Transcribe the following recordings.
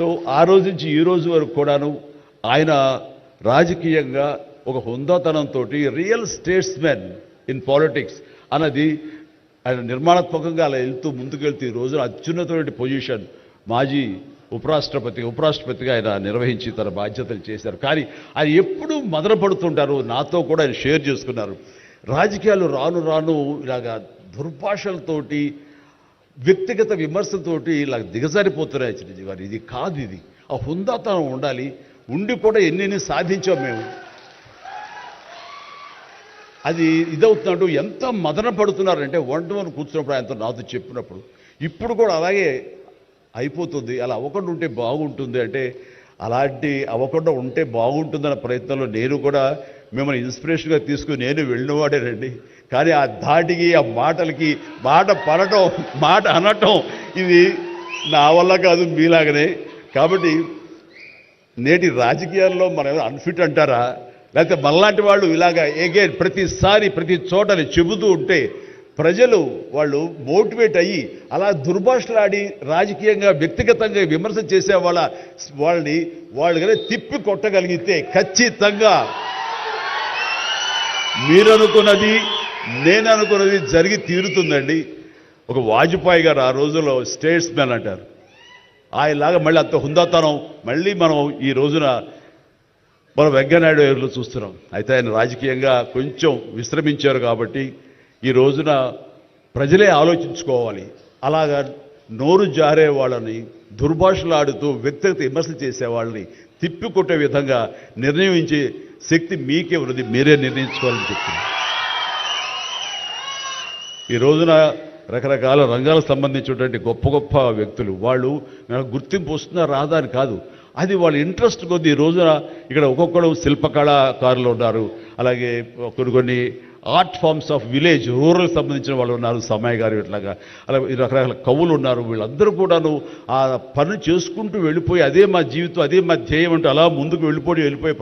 So ఆ రోజు నుంచి ఈ రోజు వరకు కూడాను ఆయన రాజకీయంగా ఒక హుందాతనంతో రియల్ స్టేట్స్మెన్ ఇన్ పాలిటిక్స్ అన్నది ఆయన నిర్మాణాత్మకంగా అలా వెళ్తూ ముందుకెళ్తూ ఈ రోజున అత్యున్నతమైన పొజిషన్ మాజీ ఉపరాష్ట్రపతి ఉపరాష్ట్రపతిగా ఆయన నిర్వహించి తన బాధ్యతలు చేశారు. కానీ ఆయన ఎప్పుడూ మదనపడుతుంటారు. నాతో కూడా ఆయన షేర్ చేసుకున్నారు. రాజకీయాలు రాను రాను ఇలాగా దుర్భాషలతోటి వ్యక్తిగత విమర్శలతోటి ఇలా దిగజారిపోతున్నాయి గారు. ఇది కాదు ఇది. ఆ హుందాతనం ఉండాలి. ఉండి కూడా ఎన్నెన్ని సాధించాం మేము. అది ఇదవుతున్నట్టు ఎంత మదన పడుతున్నారంటే వంట టు వన్ కూర్చున్నప్పుడు ఆయనతో నాతో చెప్పినప్పుడు. ఇప్పుడు కూడా అలాగే అయిపోతుంది. అలా అవ్వకుండా ఉంటే బాగుంటుంది అంటే అలాంటి అవ్వకుండా ఉంటే బాగుంటుందన్న ప్రయత్నంలో నేను కూడా మిమ్మల్ని ఇన్స్పిరేషన్గా తీసుకుని నేను వెళ్ళినవాడేనండి కానీ ఆ ధాటికి ఆ మాటలకి మాట పడటం మాట అనటం ఇది నా వల్ల కాదు మీలాగనే. కాబట్టి నేటి రాజకీయాల్లో మనం అన్ఫిట్ అంటారా? లేకపోతే మళ్ళాంటి వాళ్ళు ఇలాగా ఎగైన్ ప్రతిసారి ప్రతి చోటని చెబుతూ ఉంటే ప్రజలు వాళ్ళు మోటివేట్ అయ్యి అలా దుర్భాషలాడి రాజకీయంగా వ్యక్తిగతంగా విమర్శ చేసే వాళ్ళ వాళ్ళని వాళ్ళు కనుక తిప్పి కొట్టగలిగితే ఖచ్చితంగా మీరు అనుకున్నది నేను అనుకున్నది జరిగి తీరుతుందండి. ఒక వాజ్పేయి గారు ఆ రోజుల్లో స్టేట్స్ మ్యాన్ అంటారు. ఆయనలాగా మళ్ళీ అంత హుందాతనం మళ్ళీ మనం ఈ రోజున మన వెంకయ్యనాయుడు గారిలో చూస్తున్నాం. అయితే ఆయన రాజకీయంగా కొంచెం విశ్రమించారు కాబట్టి ఈ రోజున ప్రజలే ఆలోచించుకోవాలి. అలాగా నోరు జారే వాళ్ళని దుర్భాషలాడుతూ వ్యక్తిగత విమర్శలు చేసే వాళ్ళని తిప్పికొట్టే విధంగా నిర్ణయించే శక్తి మీకే ఉన్నది మీరే నిర్ణయించుకోవాలని చెప్తుంది ఈ రోజున రకరకాల రంగాలకు సంబంధించినటువంటి గొప్ప గొప్ప వ్యక్తులు వాళ్ళు నాకు గుర్తింపు వస్తుందా రాదా అని కాదు. అది వాళ్ళ ఇంట్రెస్ట్ కొద్ది ఈ రోజున ఇక్కడ ఒక్కొక్కరు శిల్పకళాకారులు ఉన్నారు. అలాగే కొన్ని కొన్ని art forms of village rural సంబంధించిన వాళ్ళు ఉన్నారు సమయ గారు ఇట్లాగా. అలాగే ఈ రకరకాల కవులు ఉన్నారు వీళ్ళందరూ కూడాను ఆ పని చేసుకుంటూ వెళ్ళిపోయి అదే మా జీవితం అదే మా ధ్యేయం అంటే అలా ముందుకు వెళ్ళిపోయి వెళ్ళిపోయే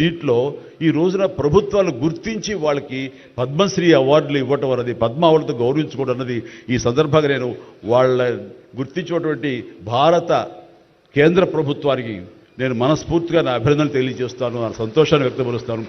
దీంట్లో ఈ రోజున ప్రభుత్వాలు గుర్తించి వాళ్ళకి పద్మశ్రీ అవార్డులు ఇవ్వటం అన్నది పద్మ అవార్డుతో గౌరవించుకోవడం అన్నది ఈ సందర్భంగా నేను వాళ్ళ గుర్తించినటువంటి భారత కేంద్ర ప్రభుత్వానికి నేను మనస్ఫూర్తిగా నా అభినందనలు తెలియజేస్తాను నా సంతోషాన్ని వ్యక్తపరుస్తాను.